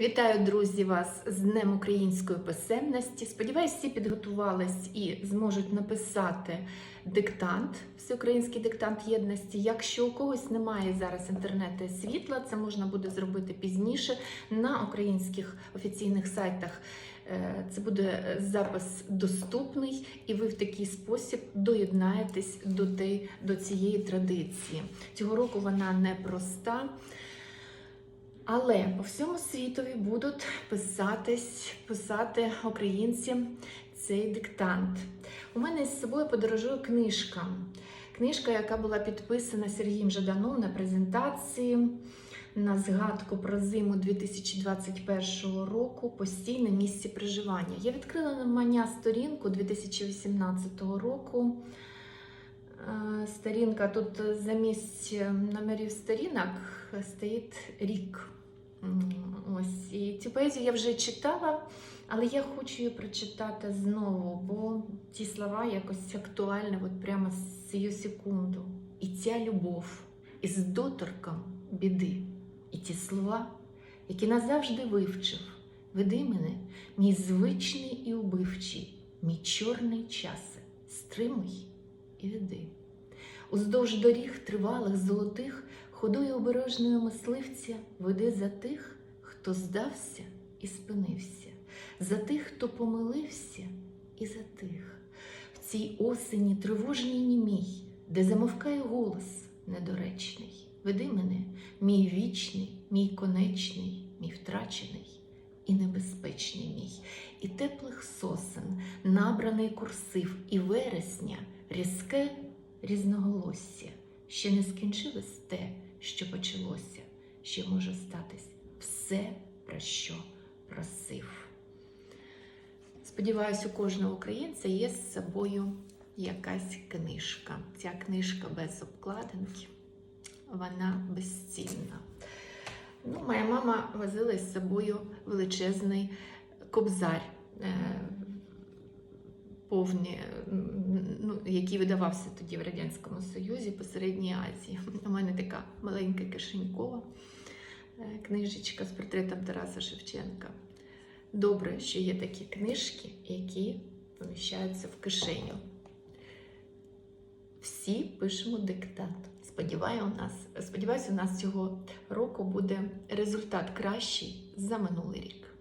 Вітаю, друзі, вас з Днем української писемності. Сподіваюсь, всі підготувались і зможуть написати диктант, всеукраїнський диктант єдності. Якщо у когось немає зараз інтернету і світла, це можна буде зробити пізніше на українських офіційних сайтах. Е, Це буде запис доступний, і ви в такий спосіб доєднаєтесь до, до цієї традиції. Цього року вона непроста. Але по всьому світові будуть писатись, писати українці цей диктант. У мене з собою подорожує книжка. Книжка, яка була підписана Сергієм Жаданом на презентації на згадку про зиму 2021 року постійне місце проживання. Я відкрила на мання сторінку 2018 року. Е, Сторінка тут замість номерів сторінок стоїть рік. Ось і цю поезію я вже читала, але я хочу її прочитати знову, бо ті слова якось актуальні, от прямо з цю секунду. І ця любов із доторком біди, і ті слова, які назавжди вивчив. Веди мене, мій звичний і убивчий, мій чорний часе, стримуй і веди. Уздовж доріг тривалих золотих ходою обережною мисливця веди за тих, хто здався і спинився, за тих, хто помилився, і за тих. В цій осені тривожній німій, де замовкає голос недоречний. Веди мене, мій вічний, мій конечний, мій втрачений і небезпечний мій, і теплих сосен, набраний курсив, і вересня, різке різноголосся. Ще не скінчилось те, що почалося, ще може статись все, про що просив. Сподіваюсь, у кожного українця є з собою якась книжка. Ця книжка без обкладинки, вона безцінна. Ну, моя мама возила з собою величезний кобзар. Повні, ну, який видавався тоді в Радянському Союзі по Середній Азії. У мене така маленька кишенькова е, книжечка з портретом Тараса Шевченка. Добре, що є такі книжки, які поміщаються в кишеню. Всі пишемо диктант. Сподіваю, у нас, сподіваюся, у нас цього року буде результат кращий за минулий рік.